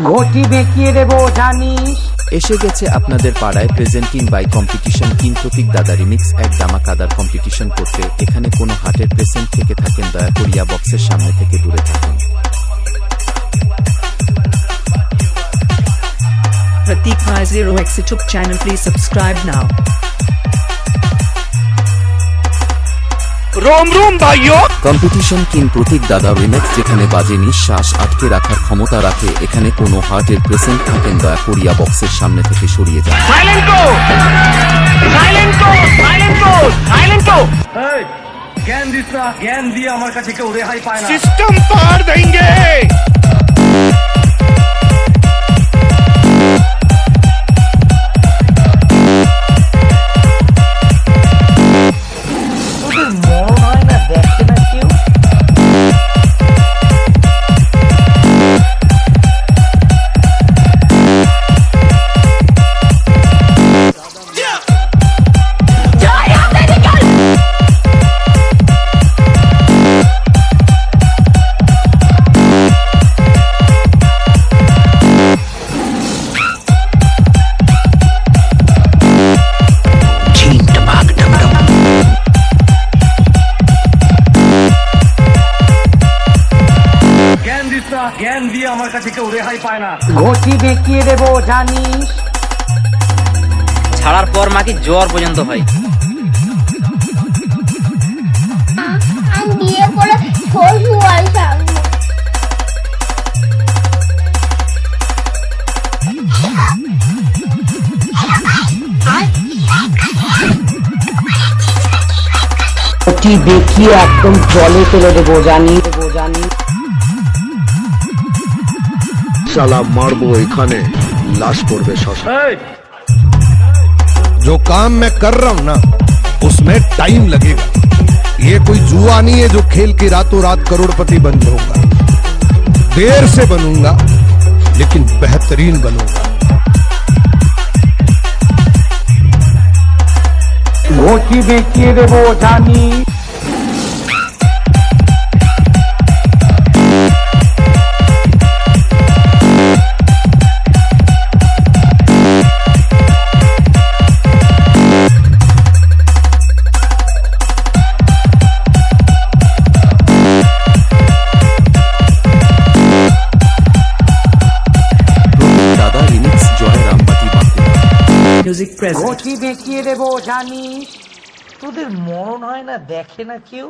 ঘটি বেঁকিয়ে দেবো জানিস এসে গেছে আপনাদের পাড়ায় presenting by competition king Pratik দাদা রিমিক্স এক দামাকাদার কম্পিটিশন করতে এখানে কোনো হার্টের প্রেসেন্ট থেকে থাকেন দয়া করিয়া বক্সের সামনে থেকে দূরে থাকুন Pratik Rai Zero X YouTube channel. Please subscribe now. রোম রোম ভাইও। কম্পিটিশন কিং প্রতীক দাদা রিমেক্স যেখানে বাজে নিঃশ্বাস আটকে রাখার ক্ষমতা রাখে এখানে কোনো হার্টের প্রেসেন্ট থাকেন দয়া করিয়া বক্সের সামনে থেকে সরিয়ে যান। সাইলেন্ট কো সাইলেন্ট কো সাইলেন্ট কো সাইলেন্ট কো জ্ঞান দিস জ্ঞান দিয়ে আমার কাছে কেউ রেহাই পায় না। সিস্টেম পার জ্ঞান জ্ঞান দিয়ে আমার কাছে কেউ রেহাই পায় না। ঘটি বেঁকিয়ে দেবো জানিস? ছাড়ার পর মাকে জ্বর পর্যন্ত হয়। বিয়ে করে শ্বশুর থাকব বেঁকিয়ে একদম জলে ফেলে দেবো জানি দেবো জানি শালা মারবো এখানে লাশ পড়বে শ্মশান এই, जो काम मैं कर रहा हूं ना उसमें टाइम लगेगा ये कोई जुआ नहीं है जो खेल के रातों रात करोड़पति बन जाऊंगा देर से बनूंगा लेकिन बेहतरीन बनूंगा ঘটি বেঁকিয়ে দেবো জানি Music প্রেজেন্ট ঘটি বেঁকিয়ে দেবো জানিস? তোদের মরণ হয় না দেখে না কেউ?